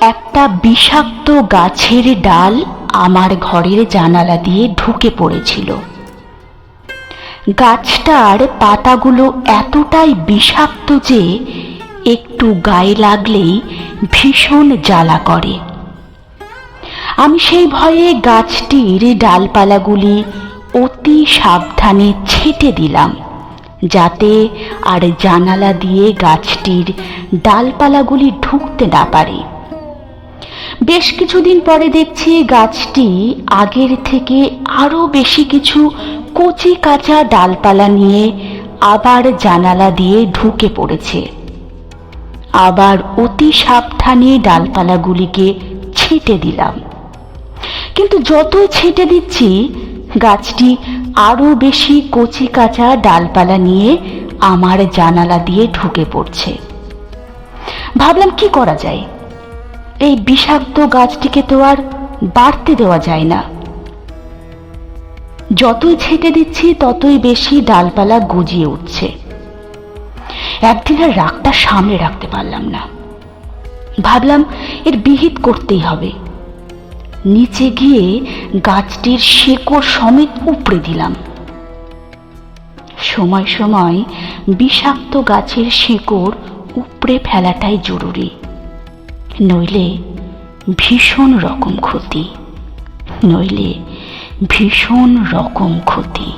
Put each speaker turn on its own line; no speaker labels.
একটা বিষাক্ত গাছের ডাল আমার ঘরের জানালা দিয়ে ঢুকে পড়েছিল। গাছটার পাতাগুলো এতটাই বিষাক্ত যে একটু গায়ে লাগলেই ভীষণ জ্বালা করে। আমি সেই ভয়ে গাছটির ডালপালাগুলি অতি সাবধানে ছেটে দিলাম। যাতে আর জানালা দিয়ে গাছটির ডালপালাগুলি ঢুকতে না পারে। বেশ কিছুদিন পরে দেখছি গাছটি আগের থেকে আরও বেশি কিছু কচি কাঁচা ডালপালা নিয়ে আবার জানালা দিয়ে ঢুকে পড়েছে। আবার অতি সাবধানে ডালপালাগুলিকে ছেটে দিলাম। কিন্তু যতই ছেটে দিচ্ছি, গাছটি আরও বেশি কচি কাঁচা ডালপালা নিয়ে আমার জানালা দিয়ে ঢুকে পড়ছে। ভাবলাম, কি করা যায়? এই বিষাক্ত গাছটিকে তো আর বাড়তে দেওয়া যায় না। যতই ছেটে দিচ্ছি, ততই বেশি ডালপালা গজিয়ে উঠছে। একদিন আর রাগটা সামনে রাখতে পারলাম না। ভাবলাম, এর বিহিত করতেই হবে। নিচে গিয়ে গাছটির শেকড় সমেত উপড়ে দিলাম। সময় সময় বিষাক্ত গাছের শেকড় উপড়ে ফেলাটাই জরুরি, নইলে ভীষণ রকম ক্ষতি, নইলে ভীষণ রকম ক্ষতি।